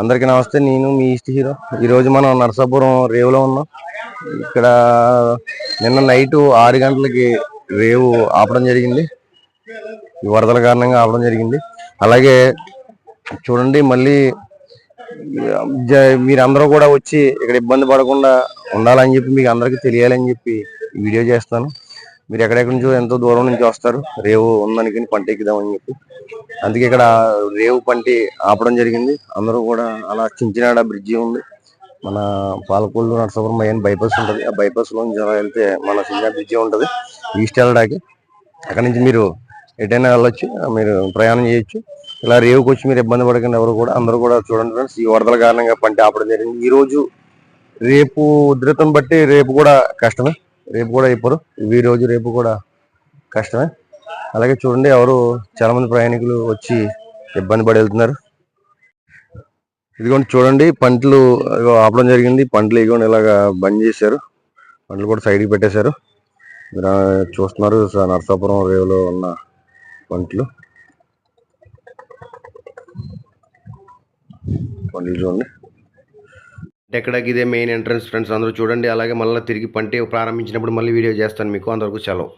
అందరికీ నమస్తే నేను మీ ఈస్ట్ హీరో ఈరోజు మనం నరసాపురం రేవులో ఉన్నాం. ఇక్కడ నిన్న నైట్ ఆరు గంటలకి రేవు ఆపడం జరిగింది. ఈ వరదల కారణంగా ఆపడం జరిగింది. అలాగే చూడండి మళ్ళీ జ- మీరందరూ కూడా వచ్చి ఇక్కడ ఇబ్బంది పడకుండా ఉండాలని చెప్పి మీకు అందరికీ తెలియాలని చెప్పి వీడియో చేస్తాను. మీరు ఎక్కడెక్కడి నుంచో ఎంతో దూరం నుంచి వస్తారు? రేవు ఉందనుకుని పంట ఎక్కుదామని చెప్పి. అందుకే ఇక్కడ రేవు పంటి ఆపడం జరిగింది. అందరూ కూడా అలా చించినాడ బ్రిడ్జి ఉంది. మన పాలకొల్లు నరసాపురం మెయిన్ బైపాస్ ఉంటుంది. ఆ బైపాస్ నుంచి అలా వెళ్తే మన చిన్న బ్రిడ్జి ఉంటుంది. ఈస్ట్ వెళ్ళడానికి అక్కడ నుంచి మీరు ఎటైనా వెళ్ళొచ్చు. మీరు ప్రయాణం చేయొచ్చు. ఇలా రేవుకి వచ్చి మీరు ఇబ్బంది పడకండి ఎవరు కూడా. అందరూ కూడా చూడండి ఫ్రెండ్స్. ఈ వరదల కారణంగా పంట ఆపడం జరిగింది. ఈరోజు రేపు ఉధృతం బట్టి రేపు కూడా కష్టమే. రేపు కూడా అయిపోరు. ఈ రోజు రేపు కూడా కష్టమే. అలాగే చూడండి ఎవరు చాలా మంది ప్రయాణికులు వచ్చి ఇబ్బంది పడి వెళ్తున్నారు. ఇదిగోండి చూడండి పంటలు ఆపడం జరిగింది. పంటలు ఇదిగోండి ఇలాగా బంద్ చేశారు. పంటలు కూడా సైడ్కి పెట్టేశారు. మీరు చూస్తున్నారు నరసాపురం రేవులో ఉన్న పంటలు. పంటలు చూడండి. ఎక్కడికి ఇదే మెయిన్ ఎంట్రన్స్ ఫ్రెండ్స్. అందరూ చూడండి. అలాగే మళ్ళీ తిరిగి పంటే ప్రారంభించినప్పుడు మళ్ళీ వీడియో చేస్తాను మీకు. అందరికీ సెలవు.